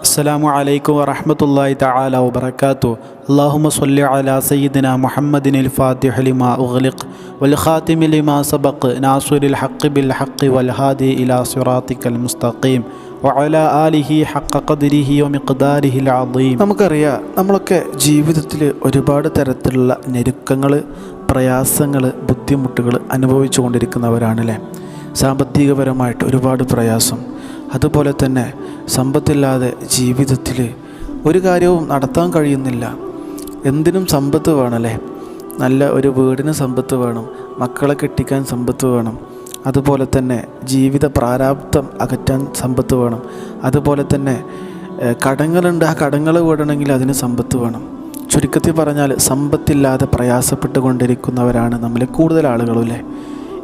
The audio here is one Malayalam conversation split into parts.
അസ്സലാമു അലൈക്കും വറഹമത്തല്ലാഹി തആല വബറകാതു അല്ലാഹുമ്മ സ്വല്ലി അലാ സയ്യിദിന മുഹമ്മദിനിൽ ഫാതിഹി ലിമാ ഉഗ്ലിഖ് വൽ ഖാതിമി ലിമാ സബഖ് നാസിറുൽ ഹഖ് ബിൽ ഹഖ് വൽ ഹാദി ഇലാ സിറാത്തിക്കൽ മുസ്തഖീം വഅല ആലിഹി ഹഖ ഖദ്രിഹി വമിഖ്ദാരിഹി അൽ അദീം. നമുക്കറിയാം നമ്മളൊക്കെ ജീവിതത്തിൽ ഒരുപാട് തരത്തിലുള്ള ഞെരുക്കങ്ങൾ പ്രയാസങ്ങൾ ബുദ്ധിമുട്ടുകൾ അനുഭവിച്ചു കൊണ്ടിരിക്കുന്നവരാണല്ലേ സാമ്പത്തികപരമായിട്ട് ഒരുപാട് പ്രയാസം. അതുപോലെ തന്നെ സമ്പത്തില്ലാതെ ജീവിതത്തിൽ ഒരു കാര്യവും നടത്താൻ കഴിയുന്നില്ല. എന്തിനും സമ്പത്ത് വേണമല്ലേ? നല്ല ഒരു വീടിന് സമ്പത്ത് വേണം മക്കളെ കെട്ടിക്കാൻ സമ്പത്ത് വേണം. അതുപോലെ തന്നെ ജീവിത പ്രാരാബ്ദം അകറ്റാൻ സമ്പത്ത് വേണം. അതുപോലെ തന്നെ കടങ്ങളുണ്ട് ആ കടങ്ങൾ വീടണമെങ്കിൽ അതിന് സമ്പത്ത് വേണം. ചുരുക്കത്തിൽ പറഞ്ഞാൽ സമ്പത്തില്ലാതെ പ്രയാസപ്പെട്ട് നമ്മൾ കൂടുതൽ ആളുകളുമല്ലേ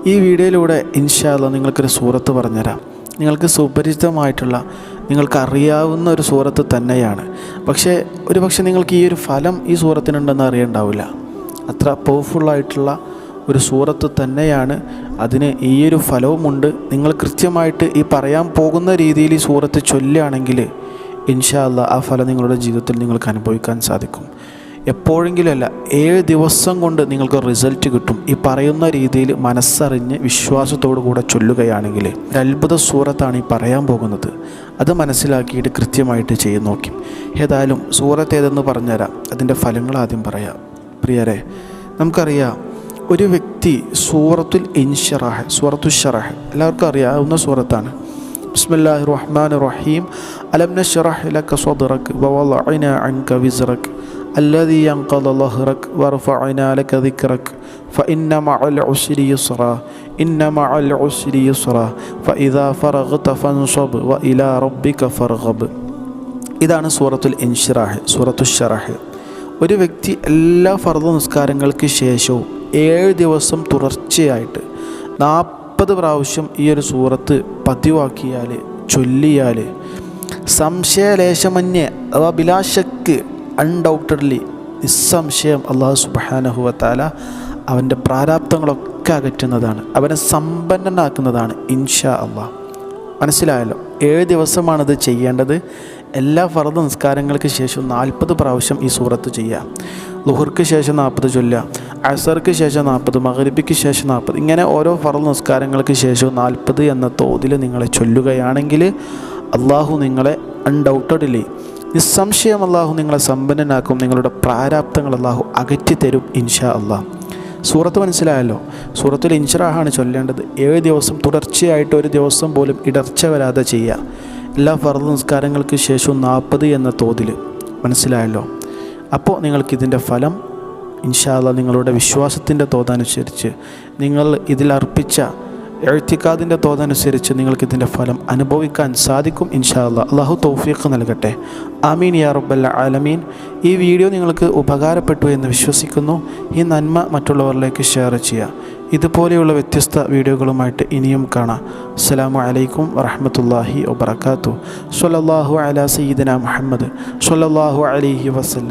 ഈ വീഡിയോയിലൂടെ ഇൻഷാല്ല നിങ്ങൾക്കൊരു സൂറത്ത് പറഞ്ഞുതരാം. നിങ്ങൾക്ക് സുപരിചിതമായിട്ടുള്ള നിങ്ങൾക്ക് അറിയാവുന്ന ഒരു സൂറത്ത് തന്നെയാണ്. പക്ഷേ ഒരു പക്ഷേ നിങ്ങൾക്ക് ഈ ഒരു ഫലം ഈ സൂറത്തിനുണ്ടെന്ന് അറിയണ്ടാവില്ല. അത്ര പവർഫുള്ളായിട്ടുള്ള ഒരു സൂറത്ത് തന്നെയാണ്. അതിന് ഈ ഒരു ഫലവുമുണ്ട്. നിങ്ങൾ കൃത്യമായിട്ട് ഈ പറയാൻ പോകുന്ന രീതിയിൽ ഈ സൂറത്ത് ചൊല്ലുകയാണെങ്കിൽ ഇൻഷാ അല്ലാ ആ ഫലം നിങ്ങളുടെ ജീവിതത്തിൽ നിങ്ങൾക്ക് അനുഭവിക്കാൻ സാധിക്കും. എപ്പോഴെങ്കിലുമല്ല ഏഴ് ദിവസം കൊണ്ട് നിങ്ങൾക്ക് റിസൾട്ട് കിട്ടും. ഈ പറയുന്ന രീതിയിൽ മനസ്സറിഞ്ഞ് വിശ്വാസത്തോടു കൂടെ ചൊല്ലുകയാണെങ്കിൽ അത്ഭുത സൂറത്താണ് ഈ പറയാൻ പോകുന്നത്. അത് മനസ്സിലാക്കിയിട്ട് കൃത്യമായിട്ട് ചെയ്ത് നോക്കി. ഏതായാലും സൂറത്ത് ഏതെന്ന് പറഞ്ഞുതരാം. അതിന്റെ ഫലങ്ങൾ ആദ്യം പറയാം. പ്രിയരെ നമുക്കറിയാം ഒരു വ്യക്തി സൂറത്തുൽ ഇൻഷറാഹ് സൂറത്തു ഷറാഹ് എല്ലാവർക്കും അറിയാവുന്ന സൂറത്താണ്. ബിസ്മില്ലാഹി റഹ്മാൻ റഹീം അലം നഷ്റഹ് ഇലക സദ്റക് വവളഅന അൻക വിസ്റക് الذي ينقض ظهرك ورفعنا لك ذكرك فإن مع العسر يسرا إن مع العسر يسرا فإذا فرغت فانصب وإلى ربك فارغب ഇതാണ് സൂറത്തുൽ ഇൻഷിറാഹ് സൂറത്തു ഷറാഹ് ഒരു വ്യക്തി എല്ലാ ഫർദ നിസ്കാരങ്ങൾക്ക് ശേഷവും ഏഴ് ദിവസം തുടർച്ചയായിട്ട് നാൽപ്പത് പ്രാവശ്യം ഈ ഒരു സൂറത്ത് പതിവാക്കിയാൽ ചൊല്ലിയാൽ സംശയലേശമന്യേ അഥവാ ബിലാശക്ക് അൺഡൗട്ടഡ്ലി നിസ്സംശയം അള്ളാഹു സുബാനഹുവത്താല അവന്റെ പ്രാരാബ്ദങ്ങളൊക്കെ അകറ്റുന്നതാണ് അവനെ സമ്പന്നനാക്കുന്നതാണ് ഇൻഷാ അള്ളാഹ്. മനസ്സിലായല്ലോ? ഏഴ് ദിവസമാണിത് ചെയ്യേണ്ടത്. എല്ലാ ഫറദ് നിസ്കാരങ്ങൾക്ക് ശേഷം നാൽപ്പത് പ്രാവശ്യം ഈ സൂറത്ത് ചെയ്യുക. ലുഹർക്ക് ശേഷം നാൽപ്പത് ചൊല്ലുക. അസർക്ക് ശേഷം നാൽപ്പത് മകരിബിക്ക് ശേഷം നാൽപ്പത്. ഇങ്ങനെ ഓരോ ഫറദ് നിസ്കാരങ്ങൾക്ക് ശേഷവും നാൽപ്പത് എന്ന തോതിൽ നിങ്ങളെ ചൊല്ലുകയാണെങ്കിൽ അള്ളാഹു നിങ്ങളെ അൺഡൗട്ടഡ്ലി നിസ്സംശയം അള്ളാഹു നിങ്ങളെ സമ്പന്നനാക്കും നിങ്ങളുടെ പ്രാരാബ്ദങ്ങൾ അള്ളാഹു അകറ്റി തരും ഇൻഷാ അള്ളാഹ് സൂറത്ത് മനസ്സിലായല്ലോ? സൂറത്തിൽ ഇൻഷറാഹാണ് ചൊല്ലേണ്ടത്. ഏഴ് ദിവസം തുടർച്ചയായിട്ട് ഒരു ദിവസം പോലും ഇടർച്ച വരാതെ ചെയ്യുക. എല്ലാ ഫർദ് നിസ്കാരങ്ങൾക്ക് ശേഷവും നാൽപ്പത് എന്ന തോതിൽ. മനസ്സിലായല്ലോ? അപ്പോൾ നിങ്ങൾക്കിതിന്റെ ഫലം ഇൻഷാല്ല നിങ്ങളുടെ വിശ്വാസത്തിന്റെ തോതനുസരിച്ച് നിങ്ങൾ ഇതിൽ അർപ്പിച്ച എഴുത്തിക്കാതിന്റെ തോതനുസരിച്ച് നിങ്ങൾക്ക് ഇതിന്റെ ഫലം അനുഭവിക്കാൻ സാധിക്കും ഇൻഷാ ഇൻഷാല്ല അള്ളാഹു തൗഫീഖ് നൽകട്ടെ. ആമീൻ യാ റബ്ബല്ല ആലമീൻ. ഈ വീഡിയോ നിങ്ങൾക്ക് ഉപകാരപ്പെട്ടു എന്ന് വിശ്വസിക്കുന്നു. ഈ നന്മ മറ്റുള്ളവരിലേക്ക് ഷെയർ ചെയ്യുക. ഇതുപോലെയുള്ള വ്യത്യസ്ത വീഡിയോകളുമായിട്ട് ഇനിയും കാണാം. അസ്സാം വലൈക്കും വറഹമത്തല്ലാഹി വബർക്കാത്തു സ്വല്ലല്ലാഹു അലാ സയ്യിദന മുഹമ്മദ്. സൊല്ലാഹു അലൈഹി വസല്ലം.